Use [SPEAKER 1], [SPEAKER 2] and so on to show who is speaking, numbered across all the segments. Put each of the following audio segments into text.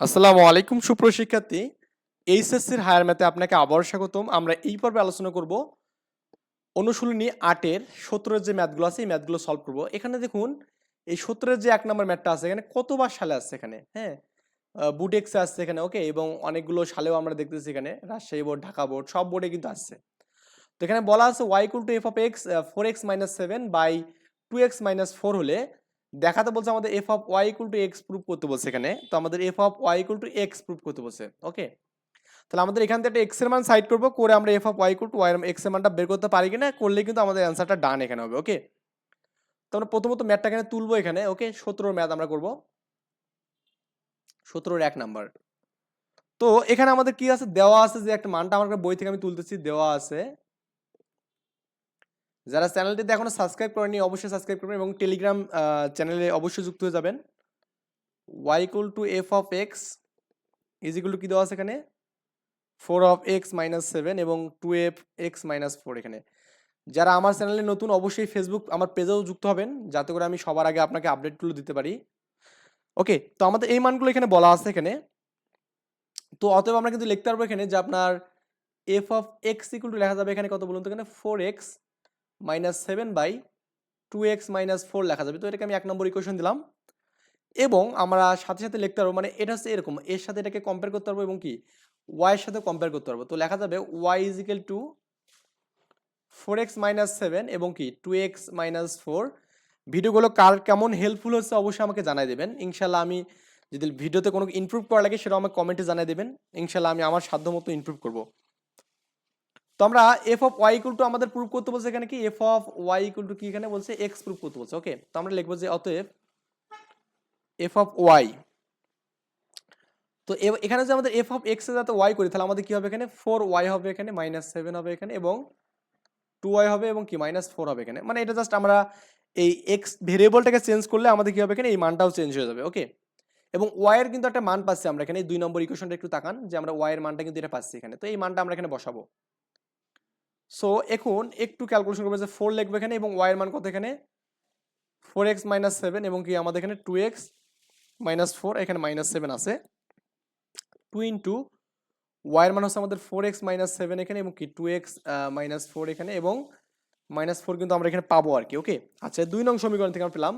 [SPEAKER 1] আসসালামু আলাইকুম সুপ্রশিক্ষার্থী এইচএসসির হায়ার ম্যাথে আপনাকে আবার স্বাগতম। আমরা এই পর্বে আলোচনা করব অনুশীলনী আটের সতেরোর যে ম্যাথগুলো আছে, এই ম্যাথগুলো সলভ করব। এখানে দেখুন, এই সতেরোর যে এক নম্বর ম্যাথটা আছে, এখানে কতবার সালে আসছে এখানে? হ্যাঁ? বুটেক্সে আসছে এখানে, ওকে? এবং অনেকগুলো সালেও আমরা দেখতেছি এখানে, রাজশাহী বোর্ড, ঢাকা বোর্ড, সব বোর্ডে কিন্তু আসছে। তো এখানে বলা আছে Y equal to F of X four X minus seven by two X minus four হলে দেখাতে বলছে আমাদের F of Y equal to X proof করতে বলছে এখানে। তো আমাদের F of Y equal to X proof করতে বলছে। ওকে তাহলে আমাদের এখান থেকে একটা এক্সের মান সাইড করব, করে আমরা F of Y equal to Y এক্সের মানটা বের করতে পারি কিনা করলে কিন্তু আমাদের অ্যান্সারটা ডান এখানে হবে। ওকে তো আমরা প্রথমত ম্যাথটা এখানে তুলবো এখানে। ওকে সতেরোর ম্যাথ আমরা করব। সতেরোর এক নাম্বার তো এখানে আমাদের কি আছে? দেওয়া আছে যে একটা মানটা আমার বই থেকে আমি তুলতেছি, দেওয়া আছে। যারা চ্যানেলটিতে এখনও সাবস্ক্রাইব করেনি, অবশ্যই সাবস্ক্রাইব করবেন এবং টেলিগ্রাম চ্যানেলে অবশ্যই যুক্ত হয়ে যাবেন। Y equal to F of X is equal to কী দেওয়া আছে এখানে? Four of X minus seven এবং two F X minus four এখানে। যারা আমার চ্যানেলে নতুন, অবশ্যই ফেসবুক আমার পেজেও যুক্ত হবেন, যাতে করে আমি সবার আগে আপনাকে আপডেটগুলো দিতে পারি। ওকে তো আমাদের এই মানগুলো এখানে বলা আছে এখানে। তো অতএব আমরা কিন্তু লিখতে পারব এখানে যে আপনার F of X equal to লেখা যাবে এখানে কত বলুন তো এখানে? Four X minus seven by two X minus four লেখা যাবে। তো এটাকে আমি এক নম্বর ইকুয়েশন দিলাম। এবং আমরা সাথে সাথে লিখতে পারব মানে এটা হচ্ছে এরকম, এর সাথে এটাকে কম্পেয়ার করতে পারব এবং কি ওয়াইয়ের সাথে কম্পেয়ার করতে পারব। তো লেখা যাবে Y equal to four X minus seven এবং কি টু এক্স মাইনাস ফোর ভিডিওগুলো কার কেমন হেল্পফুল হচ্ছে অবশ্যই আমাকে জানাই দেবেন। ইনশাল্লাহ আমি যদি ভিডিওতে কোনো ইমপ্রুভ করা লাগে সেটাও আমাকে কমেন্টে জানাই দেবেন। ইনশাল্লাহ আমি আমার সাধ্য মতো ইমপ্রুভ করব। তো আমরা F of Y equal to আমাদের প্রুফ করতে বলছে এখানে কি? F of Y equal to কি এখানে বলছে? এক্স প্রুফ করতে বলছে। ওকে তো আমরা লিখব যে অতএব এফ অফ ওয়াই তো এখানে যে আমাদের এফ অফ এক্স যাতে ওয়াই করি, তাহলে আমাদের কি হবে এখানে? ফোর ওয়াই হবে এখানে মাইনাস সেভেন হবে এখানে, এবং টু ওয়াই হবে, এবং কি? মাইনাস ফোর হবে এখানে। মানে এটা জাস্ট আমরা এই এক্স ভেরিয়েবলটাকে চেঞ্জ করলে আমাদের কি হবে এখানে? এই মানটাও চেঞ্জ হয়ে যাবে। ওকে এবং ওয়াই এর কিন্তু একটা মান পাচ্ছি আমরা এখানে। দুই নম্বর ইকুয়েশনটা একটু তাকান, যে আমরা ওয়াই এর মানটা কিন্তু এটা পাচ্ছি এখানে। তো এই মানটা আমরা এখানে বসাবো। সো এখন একটু ক্যালকুলেশন করবে যে ফোর লিখবে এখানে এবং ওয়াই এর মান কত এখানে? ফোর এক্স মাইনাস সেভেন এবং কি আমাদের এখানে টু এক্স মাইনাস ফোর এখানে মাইনাস সেভেন আছে। টু ইন্টু ওয়াইয়ের মান হচ্ছে আমাদের ফোর এক্স মাইনাস সেভেন এখানে এবং কি টু এক্স মাইনাস ফোর এখানে এবং মাইনাস ফোর কিন্তু আমরা এখানে পাবো আর কি ওকে আচ্ছা দুই নং সমীকরণ থেকে আমরা পেলাম।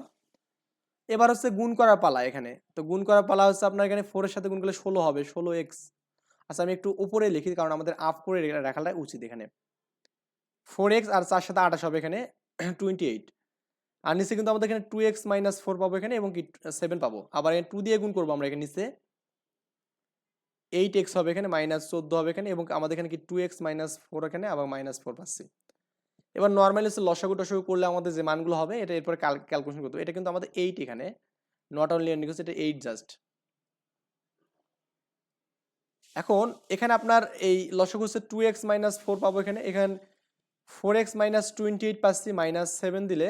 [SPEAKER 1] এবার হচ্ছে গুণ করার পালা এখানে। তো গুণ করার পালা হচ্ছে আপনার এখানে ফোরের সাথে গুণ করলে ষোলো হবে, ষোলো এক্স আচ্ছা আমি একটু উপরে লিখি কারণ আমাদের আপ করে রাখাটা উচিত এখানে। ফোর এক্স আর চার সাথে আঠাশ হবে এখানে টোয়েন্টি এইট আর নিচে কিন্তু আমাদের এখানে টু এক্স মাইনাস ফোর পাবো এখানে এবং কি সেভেন পাবো। আবার এখানে টু দিয়ে গুণ করব আমরা এখানে নিচে। এইট এক্স হবে এখানে মাইনাস চোদ্দ হবে এখানে এবং আমাদের এখানে কি টু এক্স মাইনাস ফোর এখানে আবার মাইনাস ফোর পাচ্ছি। এবার নর্মালি হচ্ছে লসাগু টসাগু করলে আমাদের যে মানগুলো হবে, এটা এরপরে ক্যালকুলেশন করতে এটা কিন্তু আমাদের এইট এখানে। নট অনলি এন্ড এটা এইট জাস্ট এখন এখানে আপনার এই লসাগু হচ্ছে টু এক্স মাইনাস ফোর পাবো এখানে। এখানে four X minus twenty eight পাচ্ছি মাইনাস সেভেন দিলে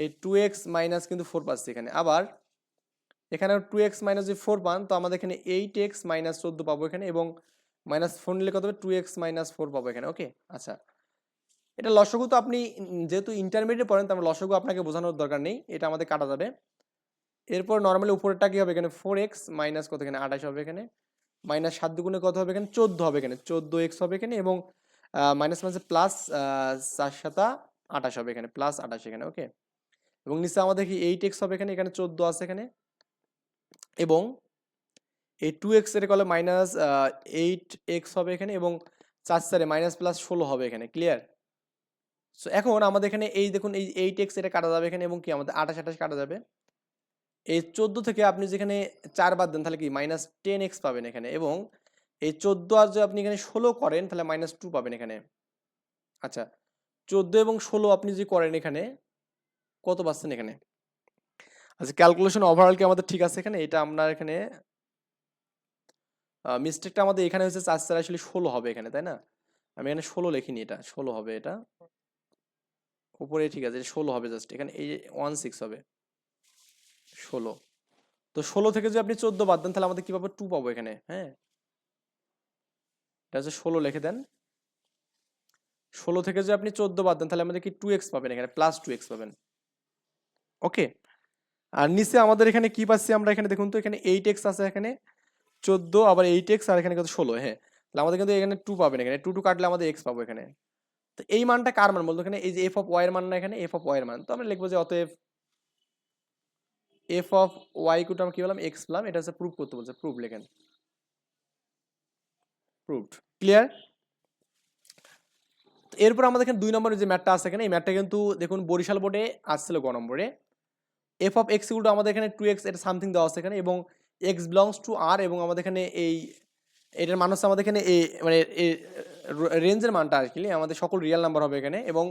[SPEAKER 1] এই টু এক্স মাইনাস কিন্তু ফোর পাচ্ছি এখানে। আবার এখানে টু এক্স মাইনাস যদি ফোর পান, তো আমাদের এখানে এইট এক্স মাইনাস চোদ্দ পাবো এখানে এবং মাইনাস ফোর নিলে কত হবে? টু এক্স মাইনাস ফোর পাবো এখানে ওকে আচ্ছা। এটা লসগু তো আপনি যেহেতু ইন্টারমিডিয়েট পড়েন তো আমরা লসগু আপনাকে বোঝানোর দরকার নেই, এটা আমাদের কাটা যাবে। এরপর নর্মালি উপরেরটা কী হবে এখানে? ফোর এক্স মাইনাস কত এখানে? আঠাশ হবে এখানে। মাইনাস সাত দুগুণে কত হবে এখানে? চোদ্দ হবে এখানে। চোদ্দ এক্স হবে এখানে এবং মাইনাস মাইনাসে প্লাস চার সাতা আঠাশ হবে এখানে প্লাস আঠাশ এখানে ওকে এবং নিচে আমাদের কি এইট এক্স হবে এখানে এখানে চোদ্দ আছে এখানে। এবং এই টু এক্সের কলে মাইনাস এইট এক্স হবে এখানে এবং চার চারে মাইনাস প্লাস ষোলো হবে এখানে ক্লিয়ার সো এখন আমাদের এখানে এই দেখুন, এই এইট এক্স এটা কাটা যাবে এখানে এবং কি আমাদের আঠাশ আঠাশ কাটা যাবে। এই চোদ্দ থেকে আপনি যেখানে চার বাদ দেন, তাহলে কি? মাইনাস টেন এক্স পাবেন এখানে এবং এই চোদ্দ আর যদি আপনি এখানে ষোলো করেন, তাহলে মাইনাস টু পাবেন এখানে। আচ্ছা চোদ্দ এবং ষোলো আপনি যদি করেন এখানে, কত পাচ্ছেন এখানে? আচ্ছা ক্যালকুলেশন ওভারঅল কি আমাদের ঠিক আছে এখানে? এটা আপনার এখানে মিস্টেকটা আমাদের এখানে হচ্ছে চার চার আসলে ষোলো হবে এখানে, তাই না? আমি এখানে ষোলো লিখিনি এটা, ষোলো হবে এটা। উপরে ঠিক আছে, ষোলো হবে জাস্ট এখানে এই ওয়ান সিক্স হবে। ষোলো। তো ষোলো থেকে যদি আপনি চোদ্দ বাদ দেন, তাহলে আমাদের কি পাবো? টু পাবো এখানে হ্যাঁ? এটা হচ্ছে ষোলো লিখে দেন। ষোলো থেকে যদি আপনি চোদ্দ বাদ দেন, তাহলে আমাদের কি টু এক্স পাবেন এখানে প্লাস টু এক্স পাবেন। ওকে আর নিচে আমাদের এখানে কি পাচ্ছি আমরা এখানে, দেখুন তো, এখানে এইট এক্স আছে এখানে, চোদ্দ, আবার এইট এক্স আর এখানে কত ষোলো হ্যাঁ। তাহলে আমাদের কিন্তু এখানে টু পাবেন এখানে টু টু কাটলে আমাদের এক্স পাবো এখানে। তো এই মানটা কার মান? বলতো এখানে এই যে এফ অফ ওয়াই এর মান না এখানে এফ অফ ওয়াই এর মান। তো আমরা লিখব যে অতএব এফ অফ ওয়াই কুটা আমরা কি বললাম এক্স পেলাম। এটা হচ্ছে প্রুভ করতে বলছে প্রুভ লেখেন। প্রুভড ক্লিয়ার এরপর আমাদের এখানে দুই নম্বরের যে ম্যাটটা আছে এখানে, এই ম্যাটটা কিন্তু দেখুন বরিশাল বোর্ডে আসছিল গ নম্বরে। এফ অফ এক্স ইকুয়াল আমাদের এখানে টু এক্স এটা সামথিং দেওয়া আছে এখানে, এবং এক্স বিলংস টু আর এবং আমাদের এখানে এই, এটার মান হচ্ছে আমাদের এখানে এই মানে রেঞ্জের মানটা আর কি আমাদের সকল রিয়েল নাম্বার হবে এখানে, এবং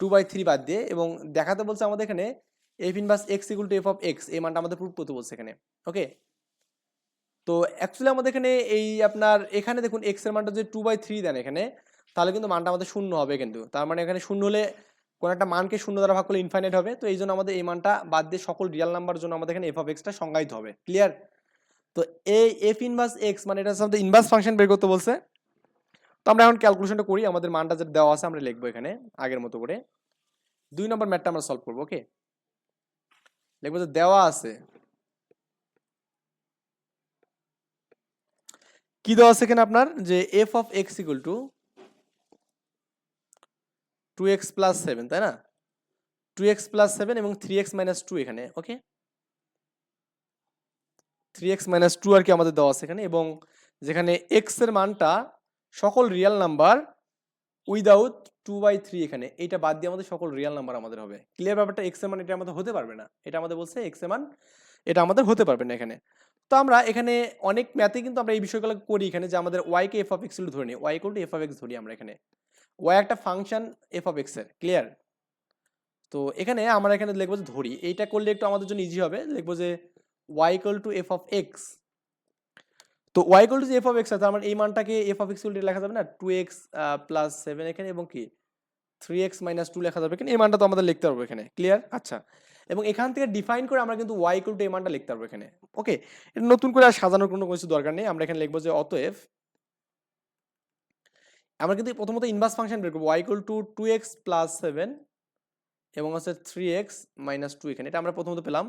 [SPEAKER 1] টু বাই থ্রি বাদ দিয়ে, এবং দেখাতে বলছে আমাদের এখানে F inverse X equal to F of X এই মানটা আমাদের প্রুভ করতে বলছে এখানে ওকে তো অ্যাকচুয়ালি আমাদের এখানে এই আপনার, এখানে দেখুন এক্সের মানটা যদি টু বাই থ্রি দেন এখানে, তাহলে কিন্তু মানটা আমাদের শূন্য হবে কিন্তু। তার মানে এখানে শূন্য হলে কোনো একটা মানকে শূন্য দ্বারা ভাগ করলে ইনফাইনাইট হবে। তো এই জন্য আমাদের এই মানটা বাদ দিয়ে সকল রিয়াল নাম্বার জন্য আমাদের এখানে এফ অফ এক্সটা সংজ্ঞায়িত হবে। ক্লিয়ার তো এই এফ ইনভার্স এক্স মানে এটা আমাদের ইনভার্স ফাংশন বের করতে বলছে। তো আমরা এখন ক্যালকুলেশনটা করি, আমাদের মানটা যেটা দেওয়া আছে আমরা লিখব এখানে, আগের মতো করে। দুই নম্বর ম্যাটটা আমরা সলভ করব ওকে লিখব যে দেওয়া আছে কি দেওয়া আছে এখানে আপনার? যে F of X equal to two X plus seven তাই না? টু এক্স প্লাস সেভেন এবং থ্রি এক্স মাইনাস টু এখানে okay three X minus two আর কি আমাদের দেওয়া আছে এখানে, এবং যেখানে এক্সের মানটা সকল real number without two by three এখানে, এইটা বাদ দিয়ে আমাদের সকল রিয়েল নাম্বার আমাদের হবে। ক্লিয়ার ব্যাপারটা? এক্সের মান এটা আমাদের হতে পারবে না। এটা আমাদের বলছে এক্সের মান, এটা আমাদের হতে পারবে না এখানে। তো আমরা এখানে অনেক ম্যাথে কিন্তু আমরা এই বিষয়গুলো করি এখানে যে আমাদের ওয়াইকে এফ অফ এক্স ধরে নিই। Y two F of X ধরি আমরা এখানে। ওয়াই একটা ফাংশন এফ অফ এক্সের ক্লিয়ার তো এখানে আমরা এখানে লিখব যে ধরি। এইটা করলে একটু আমাদের জন্য ইজি হবে। লিখব যে Y equal to F of X তো Y equal to F of X আছে আমার এই মানটাকে এফ অফ এক্স লেখা যাবে না? টু এক্স প্লাস সেভেন এখানে এবং কি? থ্রি এক্স মাইনাস টু লেখা যাবে। এখানে এই মানটা তো আমাদের লিখতে পারব এখানে। ক্লিয়ার আচ্ছা। এবং এখান থেকে ডিফাইন করে আমরা কিন্তু ওয়াই ইকুয়াল টু এই মানটা লিখতে পারব এখানে। ওকে নতুন করে আর সাজানোর কোনো কিছু দরকার নেই। আমরা এখানে লিখব যে অতএব আমরা কিন্তু প্রথমত ইনভার্স ফাংশন বের করব। Y equal to two X plus seven এবং হচ্ছে থ্রি এক্স মাইনাস টু এখানে। এটা আমরা প্রথমত পেলাম।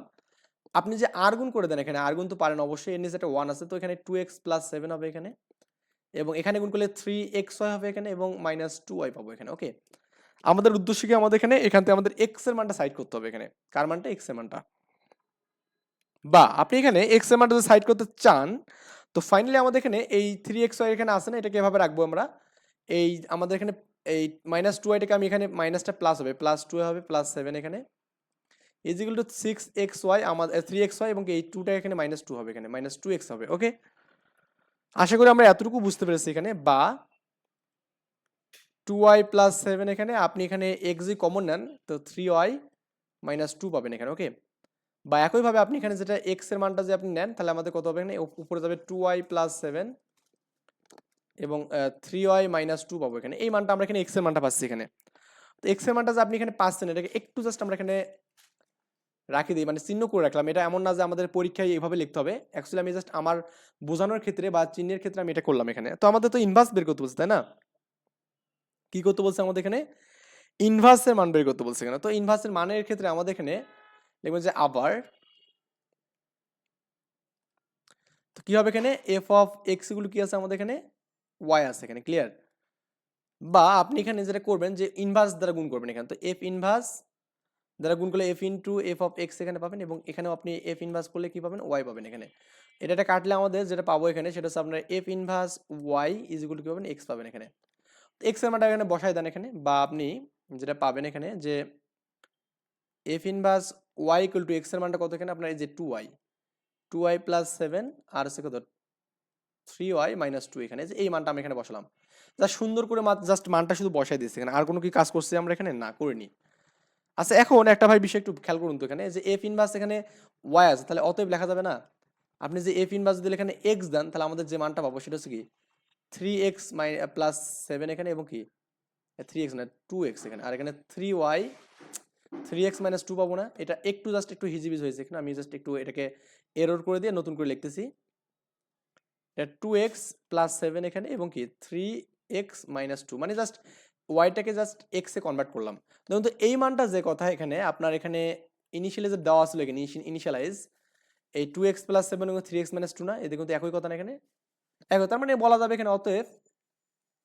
[SPEAKER 1] আপনি যে আর গুণ করে দেন এখানে আর গুণ তো পারেন অবশ্যই। এর নিচে একটা ওয়ান আছে, তো এখানে টু এক্স প্লাস সেভেন হবে এখানে। এবং এখানে গুণ করলে থ্রি এক্স ওয়াই হবে এখানে এবং মাইনাস টু ওয়াই পাবো এখানে। ওকে আমাদের উদ্দেশ্য কি আমাদের এখানে? এখান থেকে আমাদের এক্সের মানটা সাইড করতে হবে এখানে। কার মানটা? এক্সের মানটা। বা, আপনি এখানে এক্সের মানটা যদি সাইড করতে চান, তো ফাইনালি আমাদের এখানে এই থ্রি এক্স ওয়াই এখানে আসে না? এটাকে এভাবে রাখব আমরা। এই আমাদের এখানে এই মাইনাস টু ওয়াইটাকে আমি এখানে মাইনাসটা প্লাস হবে। প্লাস টু হবে প্লাস সেভেন এখানে। Equal to six X Y আমাদের থ্রি এক্স ওয়াই এবং এই টুটা এখানে মাইনাস টু হবে এখানে। মাইনাস টু এক্স হবে ওকে আশা করি আমরা এতটুকু বুঝতে পেরেছি এখানে। বা টু ওয়াই প্লাস সেভেন এখানে, আপনি এখানে এক্স জি কমন নেন, তো থ্রি ওয়াই মাইনাস টু পাবেন এখানে ওকে বা একইভাবে আপনি এখানে যেটা এক্সের মানটা যে আপনি নেন, তাহলে আমাদের কত হবে এখানে? উপরে যাবে টু ওয়াই প্লাস সেভেন এবং থ্রি ওয়াই মাইনাস টু পাবো এখানে। এই মানটা আমরা এখানে এক্সের মানটা পাচ্ছি এখানে। তো এক্সের মানটা যে আপনি এখানে পাচ্ছেন, এটাকে একটু জাস্ট আমরা এখানে রাখি দিই মানে চিহ্ন করে রাখলাম। এটা এমন না যে আমাদের পরীক্ষায় এইভাবে লিখতে হবে। অ্যাকচুয়ালি আমি জাস্ট আমার বোঝানোর ক্ষেত্রে বা চিহ্নের ক্ষেত্রে আমি এটা করলাম এখানে। তো আমাদের তো ইনভার্স বের করতে বলছে, তাই না? কি করতে বলছে আমাদের এখানে? ইনভার্সের মান বের করতে বলছে এখানে। তো ইনভার্সের মানের ক্ষেত্রে আমাদের এখানে লিখব যে আবার তো কি হবে এখানে? এফ অফ এক্সগুলো কি আছে আমাদের এখানে? ওয়াই আছে এখানে ক্লিয়ার বা আপনি এখানে যেটা করবেন যে ইনভার্স দ্বারা গুণ করবেন এখানে। তো এফ ইনভার্স দ্বারা গুণ করলে F into F of X এখানে পাবেন এবং এখানেও আপনি এফ ইনভার্স করলে কি পাবেন? ওয়াই পাবেন এখানে। এটা কাটলে আমাদের যেটা পাবো এখানে সেটা হচ্ছে আপনার F inverse Y is equal কি পাবেন? এক্স পাবেন এখানে। এক্সের মানটা এখানে বসাই দেন এখানে, বা আপনি যেটা পাবেন এখানে যে F inverse Y equal to এক্সের মানটা কত এখানে? আপনার এই যে two Y two Y plus seven আর হচ্ছে কত? থ্রি ওয়াই মাইনাস টু এখানে। যে এই মানটা আমি এখানে বসালাম। যা সুন্দর করে জাস্ট মানটা শুধু বসাই দিচ্ছি এখানে। আর কোনো কি কাজ করছি আমরা এখানে? না, করিনি। আচ্ছা এখন একটা ভাই বিষয় একটু খেয়াল করুন তো এখানে। যে এফ ইনভার্স এখানে ওয়াই আছে, তাহলে অতএব লেখা যাবে না। আপনি যে এফ ইনভার্স যদি এখানে এক্স দেন, তাহলে আমাদের যে মানটা পাবো সেটা হচ্ছে কি? থ্রি এক্স মাই প্লাস সেভেন এখানে এবং কি? থ্রি এক্স না টু এক্স এখানে। আর এখানে three Y three X minus two পাবো না। এটা একটু জাস্ট একটু হিজিবিজ হয়েছে এখানে। আমি জাস্ট একটু এটাকে এরর করে দিয়ে নতুন করে লিখতেছি। এটা টু এক্স প্লাস সেভেন এখানে এবং কি? থ্রি এক্স মাইনাস টু মানে জাস্ট ওয়াইটাকে জাস্ট এক্সে কনভার্ট করলাম। দেখুন তো এই মানটা যে কথা এখানে, আপনার এখানে ইনিশিয়ালি যে দেওয়া ছিল এখানে ইনিশিয়ালাইজ এই টু এক্স প্লাস সেভেন এবং থ্রি এক্স মাইনাস টু না এই দেখুন তো একই কথা না এখানে। একই তার মানে বলা যাবে এখানে অতএব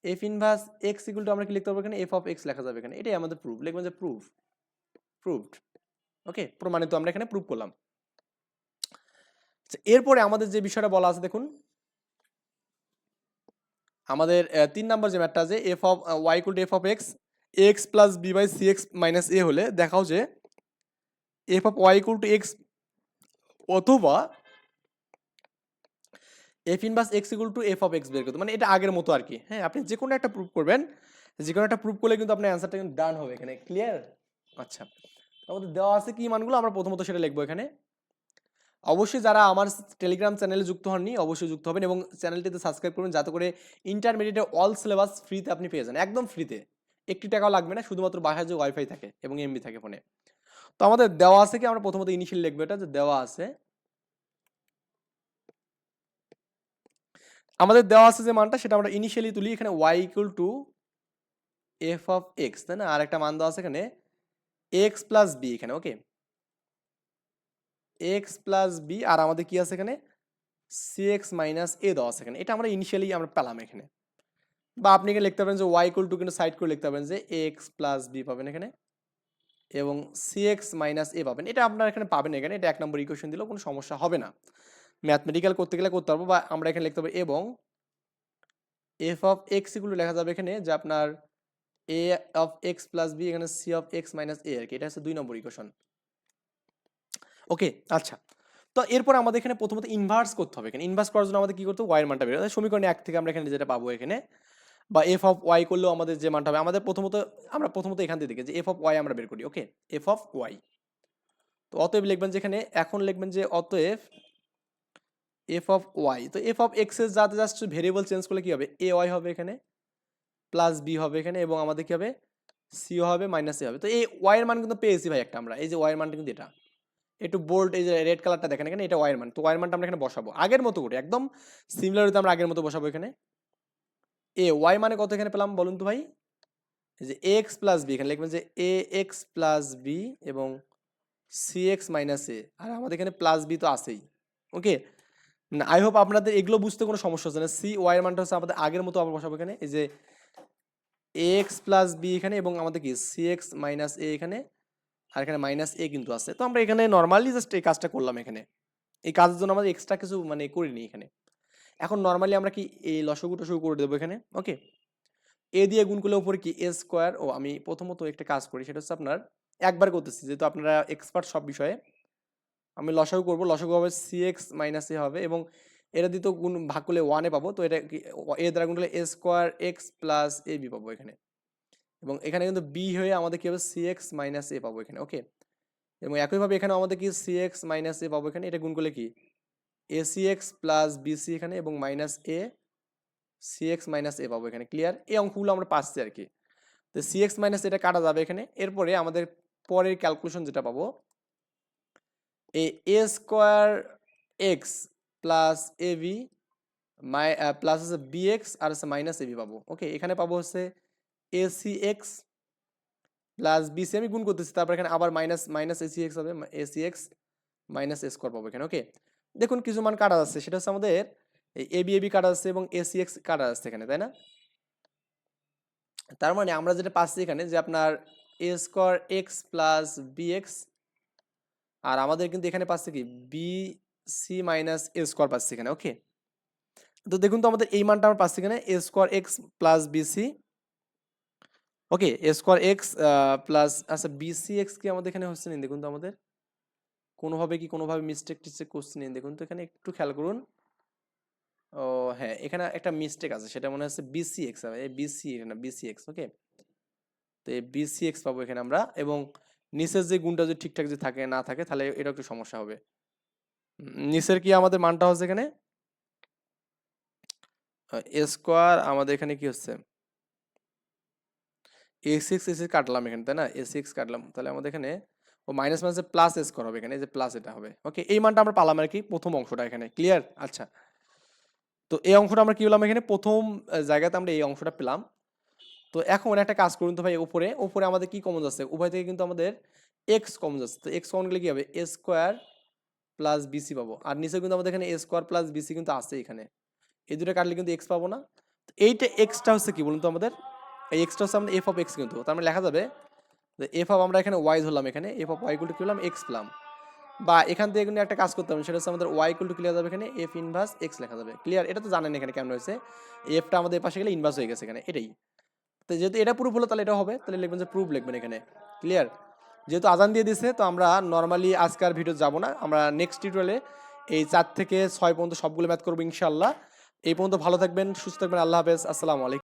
[SPEAKER 1] F inverse X equal to আমরা কি লিখতে পারব এখানে? এফ অফ এক্স লেখা যাবে এখানে। এটাই আমাদের প্রুফ লিখবেন যে প্রুফ প্রুফড ওকে প্রমাণিত আমরা এখানে প্রুফ করলাম। আচ্ছা, এরপরে আমাদের যে বিষয়টা বলা আছে দেখুন। আমাদের তিন নম্বর যে ম্যাটটা আছে F of Y equal to F of X X plus B by C X minus A হলে দেখাও যে F of Y equal to X অথবা F inverse X equal to F of X বের করতে মানে এটা আগের মতো আর কি। হ্যাঁ আপনি যে কোনো একটা প্রুফ করবেন। যে কোনো একটা প্রুফ করলে কিন্তু আপনার অ্যান্সারটা কিন্তু ডান হবে এখানে। ক্লিয়ার আচ্ছা। আমাদের দেওয়া আছে কি মানগুলো? আমরা প্রথমত সেটা লিখব এখানে। অবশ্যই যারা আমার টেলিগ্রাম চ্যানেলে যুক্ত হননি, অবশ্যই যুক্ত হবেন এবং চ্যানেলটিতে সাবস্ক্রাইব করবেন যাতে করে ইন্টারমিডিয়েটে অল সিলেবাস ফ্রিতে আপনি পেয়ে যান। একদম ফ্রিতে একটি টাকাও লাগবে না, শুধুমাত্র বাসায় যে ওয়াইফাই থাকে, এবং এমবি থাকে ফোনে। তো আমাদের দেওয়া আছে কি? আমরা প্রথমত ইনিশিয়াল লিখব এটা যে দেওয়া আছে। আমাদের দেওয়া আছে যে মানটা, সেটা আমরা ইনিশিয়ালি তুলি, এখানে Y equal to F of X তাই না? আর একটা মান দেওয়া আছে এখানে এক্স প্লাস বি এখানে ওকে এক্স প্লাস বি আর আমাদের কি আছে এখানে? সি এক্স মাইনাস এ দেওয়া আছে এখানে, এটা আমরা ইনিশিয়ালি আমরা পেলাম এখানে। বা আপনি এখানে লিখতে পারেন যে ওয়াই ইকুয়াল টু কিন্তু সাইড করে লিখতে পারেন যে এক্স প্লাস বি পাবেন এখানে, এবং সি এক্স মাইনাস এ পাবেন। এটা আপনারা এখানে পাবেন এখানে, এটা এক নম্বর ইকুয়েশন দিলেও কোনো সমস্যা হবে না। ম্যাথমেটিক্যাল করতে গেলে করতে পারব বা আমরা এখানে লিখতে পারব এবং এফ অফ এক্স এগুলো লেখা যাবে এখানে যে আপনার A of X plus B এখানে C of X minus A আর কি। এটা হচ্ছে দুই নম্বর ইকুয়েশন ওকে আচ্ছা। তো এরপর আমাদের এখানে প্রথমত ইনভার্স করতে হবে এখানে। ইনভার্স করার জন্য আমাদের কি করতে হবে? ওয়াইয়ের মানটা বের সমীকরণে এক থেকে আমরা এখানে যেটা পাবো এখানে বা এফ অফ ওয়াই করলেও আমাদের যে মানটা হবে, আমাদের প্রথমত, আমরা প্রথমত এখান থেকে যে এফ অফ ওয়াই আমরা বের করি। ওকে এফ অফ ওয়াই তো অতএব লিখবেন যে এখানে, এখন লিখবেন যে অতএব এফ অফ ওয়াই তো এফ অফ এক্সের যাতে জাস্ট ভেরিয়েবল চেঞ্জ করলে কি হবে? এ ওয়াই হবে এখানে প্লাস বি হবে এখানে এবং আমাদের কি হবে? সি হবে মাইনাস এ হবে। তো এই ওয়াই এর মান কিন্তু পেয়েছি ভাই একটা আমরা, এই যে ওয়াই এর মানটা কিন্তু এটা। একটু বোল্ড এই যে রেড কালারটা দেখেন এখানে, এটা ওয়াই এর মান। তো ওয়াই এর মানটা আমরা এখানে বসাবো। আগের মতো করে, একদম সিমিলার আমরা আগের মতো বসাবো এখানে। এ ওয়াই মানে কত এখানে পেলাম বলুন তো ভাই? যে এক্স প্লাস বি এখানে লিখবেন যে এ এক্স প্লাস বি এবং সি এক্স মাইনাস এ আর আমাদের এখানে প্লাস বি তো আছেই। ওকে আই হোপ আপনাদের এগুলো বুঝতে কোনো সমস্যা হচ্ছে না। সি ওয়াই এর মানটা হচ্ছে আমাদের আগের মতো আবার বসাবো এখানে। এই যে এক্স প্লাস বি এখানে এবং আমাদের কি? সি এক্স মাইনাস এ এখানে আর এখানে মাইনাস এ কিন্তু আছে। তো আমরা এখানে নর্মালি জাস্ট এই কাজটা করলাম এখানে। এই কাজের জন্য আমাদের এক্সট্রা কিছু মানে করিনি এখানে। এখন নর্মালি আমরা কি এই লসগু টসগু করে দেবো এখানে? ওকে এ দিয়ে গুণ করলে উপরে কি? এ স্কোয়ার ও, আমি প্রথমত একটা কাজ করি, সেটা হচ্ছে আপনার একবার করতেছি, যেহেতু আপনারা এক্সপার্ট সব বিষয়ে। আমি লসাগু করব, লসাগু হবে সি এক্স মাইনাস এ হবে এবং এটা দিয়ে তো গুণ ভাগ করলে ওয়ানে পাবো, তো এটা এ দ্বারা গুণ করলে A square X plus A B পাবো এখানে। এবং এখানে কিন্তু বি হয়ে আমাদের কী হবে সি এক্স মাইনাস এ পাবো এখানে ওকে এবং একইভাবে এখানে আমাদের কি সি এক্স মাইনাস এ পাবো এখানে, এটা গুণ করলে কি? A C X plus BC এখানে এবং minus A C X minus A পাবো এখানে ক্লিয়ার এই অঙ্কগুলো আমরা পাচ্ছি আর কি। তো সি এক্স মাইনাস এটা কাটা যাবে এখানে, এরপরে আমাদের পরের ক্যালকুলেশন যেটা পাবো A square X plus A B my plus হচ্ছে বি এক্স আর হচ্ছে মাইনাস এ বি পাবো। ওকে, এখানে পাবো হচ্ছে A C X plus BC আমি গুণ করতেছি, তারপর এখানে আবার minus minus A C X হবে A C X minus A square পাবো এখানে। ওকে, দেখুন কিছু মান কাটা যাচ্ছে, সেটা হচ্ছে আমাদের এই এ বি এ বি কাটা যাচ্ছে এবং এ সি এক্স কাটা যাচ্ছে এখানে, তাই না? তার মানে আমরা যেটা পাচ্ছি এখানে যে আপনার A square X plus B X আর আমাদের কিন্তু এখানে পাচ্ছে কি? B C minus A square পাচ্ছি এখানে ওকে তো দেখুন তো আমাদের এই মানটা আমরা পাচ্ছি এখানে A square X plus BC okay A square X plus আচ্ছা বিসি এক্স কি আমাদের এখানে হচ্ছে না? দেখুন তো আমাদের। কোনোভাবে কি কোনোভাবে মিস্টেক টিস্টেক করছি না? দেখুন তো এখানে একটু খেয়াল করুন। ও হ্যাঁ এখানে একটা মিস্টেক আছে, সেটা মনে হচ্ছে বিসি এক্স হবে বিসি এখানে বিসি এক্স ওকে তো এই বিসি এক্স পাবো এখানে আমরা এবং নিচের যে গুণটা যদি ঠিকঠাক যদি থাকে, না থাকে, তাহলে এটা একটু সমস্যা হবে। নিচের কি আমাদের মানটা হচ্ছে এখানে? এ স্কোয়ার আমাদের এখানে কি হচ্ছে? এ সিক্স এ কাটলাম এখানে, তাই না? এ সিক্স কাটলাম। তাহলে আমাদের এখানে ও মাইনাস মাইনাসে প্লাস এস করা হবে এখানে যে প্লাস এটা হবে। ওকে এই মানটা আমরা পালাম আর কি, প্রথম অংশটা এখানে ক্লিয়ার আচ্ছা। তো এই অংশটা আমরা কি পেলাম এখানে? প্রথম জায়গাতে আমরা এই অংশটা পেলাম। তো এখন একটা কাজ করুন তো ভাই উপরে উপরে আমাদের কি কমন যাচ্ছে উভয় থেকে কিন্তু আমাদের এক্স কমন যাচ্ছে তো এক্স কমন গেলে কি হবে? এ স্কোয়ার প্লাস বিসি পাবো। আর নিচে কিন্তু আমাদের এখানে এ স্কোয়ার প্লাস বিসি কিন্তু আছে এখানে। এই দুটো কাটলে কিন্তু এক্স পাবো না। তো এইটা এক্সটা হচ্ছে কি বলুন তো আমাদের? এই এক্সটা হচ্ছে আমাদের এফ অফ এক্স কিন্তু। তার মানে লেখা যাবে এফ অফ আমরা এখানে ওয়াই ধরলাম এখানে এফ অফ ওয়াই কি হলাম এক্স পেলাম। বা এখান থেকে কিন্তু একটা কাজ করতে হবে, সেটা হচ্ছে আমাদের ওয়াই টু ক্লিয়ার যাবে এখানে এফ ইনভার্স এক্স লেখা যাবে। ক্লিয়ার এটা তো জানেন এখানে কেমন হয়েছে? এফটা আমাদের পাশে গেলে ইনভার্স হয়ে গেছে এখানে। এটাই। তো যেহেতু এটা প্রুফ হলো, তাহলে এটা হবে। তাহলে লিখবেন যে প্রুফ লিখবেন এখানে। ক্লিয়ার যেহেতু আজান দিয়ে দিছে তো আমরা নর্মালি আজকের ভিডিও যাব না। আমরা নেক্সট টিউটোরিয়ালে এই চার থেকে ছয় পর্যন্ত সবগুলো ম্যাথ করব ইনশাল্লাহ এই পর্যন্ত ভালো থাকবেন, সুস্থ থাকবেন, আল্লাহ হাফেজ। আসসালামু আলাইকুম।